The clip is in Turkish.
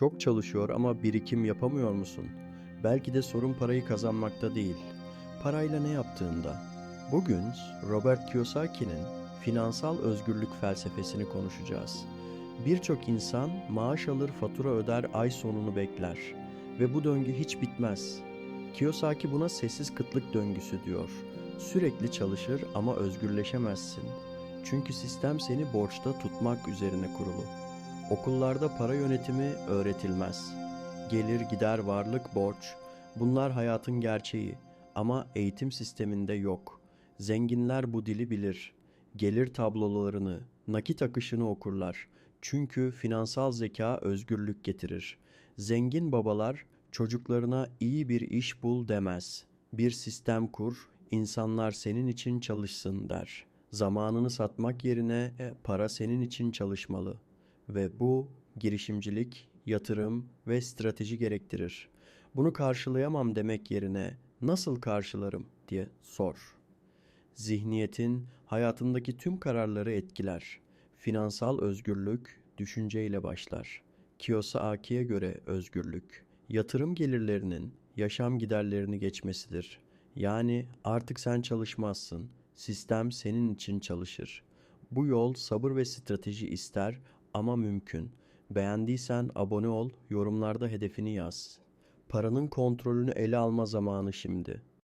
Çok çalışıyor ama birikim yapamıyor musun? Belki de sorun parayı kazanmakta değil. Parayla ne yaptığında. Bugün Robert Kiyosaki'nin finansal özgürlük felsefesini konuşacağız. Birçok insan maaş alır, fatura öder, ay sonunu bekler ve bu döngü hiç bitmez. Kiyosaki buna sessiz kıtlık döngüsü diyor. Sürekli çalışır ama özgürleşemezsin. Çünkü sistem seni borçta tutmak üzerine kurulu. Okullarda para yönetimi öğretilmez. Gelir gider varlık borç bunlar hayatın gerçeği ama eğitim sisteminde yok. Zenginler bu dili bilir. Gelir tablolarını, nakit akışını okurlar. Çünkü finansal zeka özgürlük getirir. Zengin babalar çocuklarına iyi bir iş bul demez. Bir sistem kur, insanlar senin için çalışsın der. Zamanını satmak yerine e, para senin için çalışmalı ve bu girişimcilik, yatırım ve strateji gerektirir. Bunu karşılayamam demek yerine nasıl karşılarım diye sor. Zihniyetin hayatındaki tüm kararları etkiler. Finansal özgürlük düşünceyle başlar. Kiyosaki'ye göre özgürlük, yatırım gelirlerinin yaşam giderlerini geçmesidir. Yani artık sen çalışmazsın, sistem senin için çalışır. Bu yol sabır ve strateji ister ama mümkün. Beğendiysen abone ol, yorumlarda hedefini yaz. Paranın kontrolünü ele alma zamanı şimdi.